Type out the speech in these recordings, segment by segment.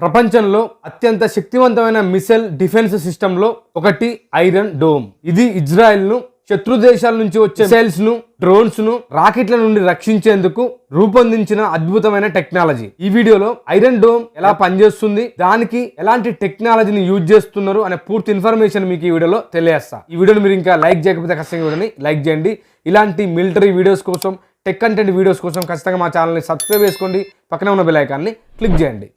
ప్రపంచంలో అత్యంత శక్తివంతమైన మిసైల్ డిఫెన్స్ సిస్టంలో ఒకటి ఐరన్ డోమ్. ఇది ఇజ్రాయెల్ను శత్రు దేశాల నుంచి వచ్చే మిసైల్స్ను డ్రోన్స్ను రాకెట్ల నుండి రక్షించేందుకు రూపొందించిన అద్భుతమైన టెక్నాలజీ. ఈ వీడియోలో ఐరన్ డోమ్ ఎలా పనిచేస్తుంది దానికి ఎలాంటి టెక్నాలజీని యూజ్ చేస్తున్నారు అనే పూర్తి ఇన్ఫర్మేషన్ మీకు ఈ వీడియోలో తెలియజేస్తా. ఈ వీడియోని మీరు ఇంకా లైక్ చేయకపోతే ఖచ్చితంగా వీడియోని లైక్ చేయండి. ఇలాంటి మిలిటరీ వీడియోస్ కోసం టెక్ కంటెంట్ వీడియోస్ కోసం ఖచ్చితంగా మా ఛానల్ని సబ్స్క్రైబ్ చేసుకోండి. పక్కనే ఉన్న బెల్ ఐకాన్ని క్లిక్ చేయండి.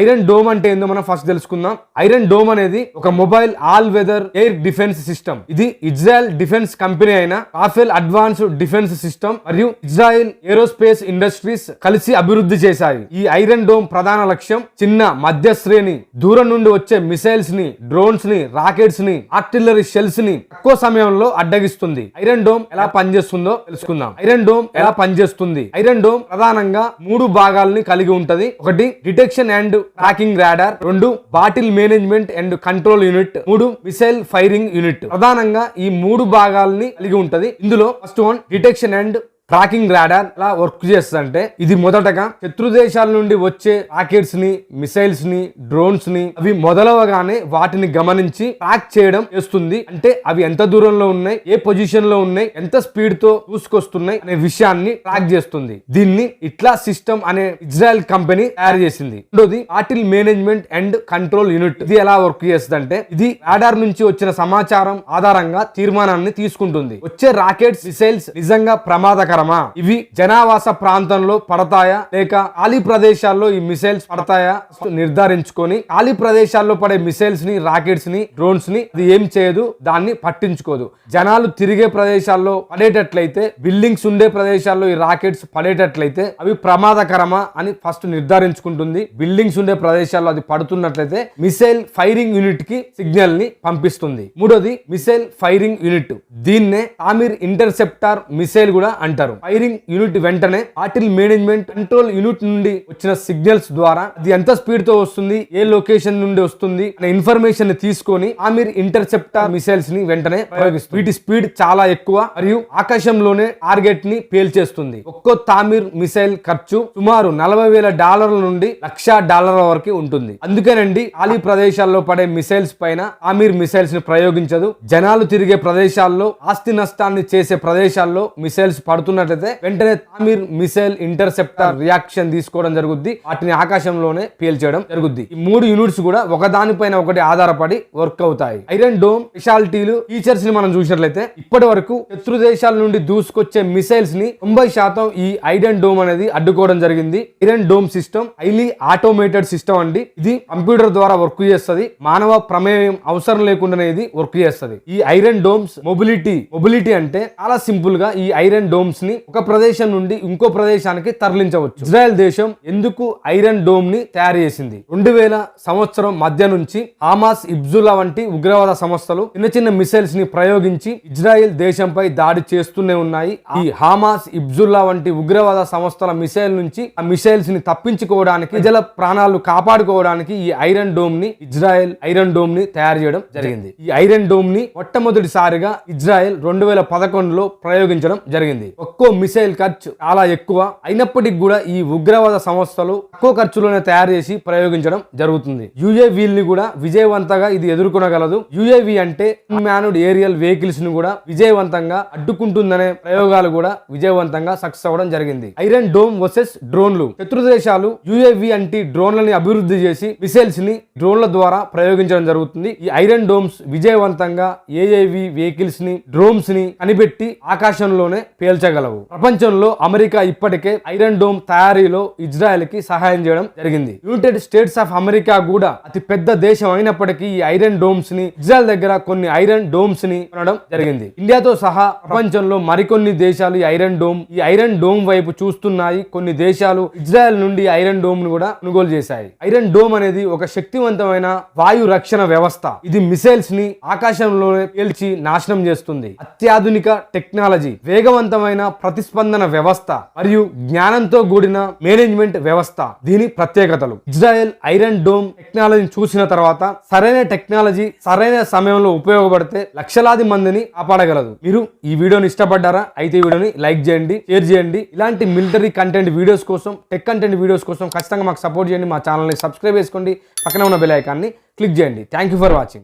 ఐరన్ డోమ్ అంటే ఏందో మనం ఫస్ట్ తెలుసుకుందాం. ఐరన్ డోమ్ అనేది ఒక mobile all weather air defence system. ఇది ఇజ్రాయెల్ డిఫెన్స్ కంపెనీ అయిన రాఫెల్ అడ్వాన్స్డ్ డిఫెన్స్ సిస్టమ్ మరియు ఇజ్రాయెల్ ఏరోస్పేస్ ఇండస్ట్రీస్ కలిసి అభివృద్ధి చేశాయి. ఈ ఐరన్ డోమ్ ప్రధాన లక్ష్యం చిన్న మధ్య శ్రేణి దూరం నుండి వచ్చే మిసైల్స్ని డ్రోన్స్ని రాకెట్స్ని ఆర్టిల్లరీ షెల్స్ని తక్కువ సమయంలో అడ్డగిస్తుంది. ఐరన్ డోమ్ ఎలా పనిచేస్తుందో తెలుసుకుందాం. ఐరన్ డోమ్ ఎలా పనిచేస్తుంది? ఐరన్ డోమ్ ప్రధానంగా మూడు భాగాలని కలిగి ఉంటది. ఒకటి డిటెక్షన్ అండ్ ట్రాకింగ్ రాడార్ రెండు battle management and control unit మూడు మిసైల్ ఫైరింగ్ యూనిట్ ప్రధానంగా ఈ మూడు భాగాల్ని కలిగి ఉంటది. ఇందులో first one detection and tracking radar ఎలా వర్క్ చేస్తుందంటే ఇది మొదటగా శత్రు దేశాల నుండి వచ్చే రాకెట్స్ని మిసైల్స్ని డ్రోన్స్ని అవి మొదలవగానే వాటిని గమనించి ట్రాక్ చేయడం చేస్తుంది. అంటే అవి ఎంత దూరంలో ఉన్నాయి ఏ పొజిషన్లో ఉన్నాయి ఎంత స్పీడ్తో దూసుకొస్తున్నాయి అనే విషయాన్ని ట్రాక్ చేస్తుంది. దీన్ని ఇట్లా సిస్టమ్ అనే ఇజ్రాయెల్ కంపెనీ తయారు చేసింది. రెండోది battle management and control unit ఇది ఎలా వర్క్ చేస్తుందంటే ఇది రాడార్ నుంచి వచ్చిన సమాచారం ఆధారంగా తీర్మానాన్ని తీసుకుంటుంది. వచ్చే రాకెట్స్ మిసైల్స్ నిజంగా ప్రమాదకరమా ఇవి జనావాస ప్రాంతంలో పడతాయా? లేక ఖాళీ ప్రదేశాల్లో ఈ మిసైల్స్ పడతాయా? నిర్ధారించుకొని ఖాళీ ప్రదేశాల్లో పడే మిసైల్స్ని రాకెట్స్ని డ్రోన్స్ని అది ఏం చేయదు? దాన్ని పట్టించుకోదు. జనాలు తిరిగే ప్రదేశాల్లో పడేటట్లయితే బిల్డింగ్స్ ఉండే ప్రదేశాల్లో ఈ రాకెట్స్ పడేటట్లయితే అవి ప్రమాదకరమా అని ఫస్ట్ నిర్ధారించుకుంటుంది. బిల్డింగ్స్ ఉండే ప్రదేశాల్లో అది పడుతున్నట్లయితే మిసైల్ ఫైరింగ్ యూనిట్కి సిగ్నల్ని పంపిస్తుంది. మూడోది మిసైల్ ఫైరింగ్ యూనిట్. దీన్నే తామిర్ ఇంటర్సెప్టార్ మిసైల్ కూడా అంటారు. ఫైరింగ్ యూనిట్ వెంటనే ఆటిల్ మేనేజ్మెంట్ కంట్రోల్ యూనిట్ నుండి వచ్చిన సిగ్నల్స్ ద్వారా అది ఎంత స్పీడ్తో వస్తుంది ఏ లొకేషన్ నుండి వస్తుంది అనే ఇన్ఫర్మేషన్ తీసుకొని ఆమిర్ ఇంటర్సెప్టార్ మిసైల్స్ని వెంటనే ప్రయోగిస్తుంది. వీటి స్పీడ్ చాలా ఎక్కువ మరియు ఆకాశంలోనే టార్గెట్ని పేల్చేస్తుంది. ఒక్కో తామిర్ మిసైల్ ఖర్చు సుమారు నలభై వేల డాలర్ల నుండి లక్ష డాలర్ల వరకు ఉంటుంది. అందుకేనండి ఖాళీ ప్రదేశాల్లో పడే మిసైల్స్ పైన ఆమిర్ మిసైల్స్ని ప్రయోగించదు. జనాలు తిరిగే ప్రదేశాల్లో ఆస్తి నష్టాన్ని చేసే ప్రదేశాల్లో మిసైల్స్ పడుతున్న చూసుకున్నట్లయితే వెంటనే తామిర్ మిసైల్ ఇంటర్సెప్టర్ రియాక్షన్ తీసుకోవడం జరుగుద్ది. వాటిని ఆకాశంలోనే పేల్చేయడం జరుగుద్ది. ఈ మూడు యూనిట్స్ కూడా ఒకదానిపైన ఒకటి ఆధారపడి వర్క్ అవుతాయి. ఐరన్ డోమ్ స్పెషాలిటీలు ఫీచర్స్ని మనం చూసినట్లయితే ఇప్పటి వరకు శత్రు దేశాల నుండి దూసుకొచ్చే మిసైల్స్ని తొంభై శాతం ఈ ఐరన్ డోమ్ అనేది అడ్డుకోవడం జరిగింది. Iron Dome system highly automated system అండి. ఇది కంప్యూటర్ ద్వారా వర్క్ చేస్తుంది. మానవ ప్రమేయం అవసరం లేకుండానే ఇది వర్క్ చేస్తుంది. ఈ ఐరన్ డోమ్స్ మొబిలిటీ మొబిలిటీ అంటే చాలా సింపుల్గా ఈ ఐరన్ డోమ్స్ ని ఒక ప్రదేశం నుండి ఇంకో ప్రదేశానికి తరలించవచ్చు. ఇజ్రాయెల్ దేశం ఎందుకు ఐరన్ డోమ్ని తయారు చేసింది? రెండు వేల సంవత్సరం మధ్య నుంచి హామాస్ ఇబ్జులా వంటి ఉగ్రవాద సంస్థలు చిన్న చిన్న మిసైల్స్ని ప్రయోగించి ఇజ్రాయెల్ దేశంపై దాడి చేస్తూనే ఉన్నాయి. ఈ హామాస్ ఇబ్జుల్లా వంటి ఉగ్రవాద సంస్థల మిసైల్ నుంచి ఆ మిసైల్స్ని తప్పించుకోవడానికి ప్రజల ప్రాణాలు కాపాడుకోవడానికి ఈ ఐరన్ డోమ్ని ఇజ్రాయెల్ ఐరన్ డోమ్ని తయారు చేయడం జరిగింది. ఈ ఐరన్ డోమ్ని మొట్టమొదటిసారిగా ఇజ్రాయెల్ రెండు వేల పదకొండులో ప్రయోగించడం జరిగింది. ఒక్కో మిసైల్ ఖర్చు చాలా ఎక్కువ. అయినప్పటికీ కూడా ఈ ఉగ్రవాద సంస్థలు తక్కువ ఖర్చులోనే తయారు చేసి ప్రయోగించడం జరుగుతుంది. ని కూడా విజయవంతంగా ఇది ఎదుర్కొనగలదు. యుఏవి అంటే మ్యానుడ్ ఏరియల్ వెహికల్స్ను కూడా విజయవంతంగా అడ్డుకుంటుందనే ప్రయోగాలు కూడా విజయవంతంగా సక్సెస్ అవ్వడం జరిగింది. ఐరన్ డోమ్ వర్సెస్ డ్రోన్లు. శత్రు దేశాలు యుఏవి అంటే డ్రోన్లని అభివృద్ధి చేసి మిసైల్స్ని డ్రోన్ల ద్వారా ప్రయోగించడం జరుగుతుంది. ఈ ఐరన్ డోమ్స్ విజయవంతంగా ఏఏవి వెహికల్స్ని డ్రోన్స్ని కనిపెట్టి ఆకాశంలోనే పేల్చగలవు. ప్రపంచంలో అమెరికా ఇప్పటికే ఐరన్ డోమ్ తయారీలో ఇజ్రాయెల్కి సహాయం చేయడం జరిగింది. యునైటెడ్ స్టేట్స్ ఆఫ్ అమెరికా కూడా అతి పెద్ద దేశం అయినప్పటికీ ఈ ఐరన్ డోమ్స్ని ఇజ్రాయెల్ దగ్గర కొన్ని ఐరన్ డోమ్స్ని కొనడం జరిగింది. ఇండియాతో సహా ప్రపంచంలో మరికొన్ని దేశాలు ఈ ఐరన్ డోమ్ ఈ ఐరన్ డోమ్ వైపు చూస్తున్నాయి. కొన్ని దేశాలు ఇజ్రాయెల్ నుండి ఐరన్ డోమ్ను కూడా కొనుగోలు చేశాయి. ఐరన్ డోమ్ అనేది ఒక శక్తివంతమైన వాయు రక్షణ వ్యవస్థ. ఇది మిసైల్స్ని ఆకాశంలోనే పేల్చి నాశనం చేస్తుంది. అత్యాధునిక టెక్నాలజీ వేగవంతమైన ప్రతిస్పందన వ్యవస్థ మరియు జ్ఞానంతో కూడిన మేనేజ్మెంట్ వ్యవస్థ. దీని ప్రత్యేకతలు. ఇజ్రాయెల్ ఐరన్ డోమ్ టెక్నాలజీని చూసిన తర్వాత సరైన టెక్నాలజీ సరైన సమయంలో ఉపయోగపడితే లక్షలాది మందిని కాపాడగలదు. మీరు ఈ వీడియోని ఇష్టపడ్డారా? అయితే వీడియోని లైక్ చేయండి షేర్ చేయండి. ఇలాంటి మిలిటరీ కంటెంట్ వీడియోస్ కోసం టెక్ కంటెంట్ వీడియోస్ కోసం ఖచ్చితంగా మాకు సపోర్ట్ చేయండి. మా ఛానల్ని సబ్స్క్రైబ్ చేసుకోండి. పక్కన ఉన్న బెల్ ఐకాన్ని క్లిక్ చేయండి. Thank you for watching.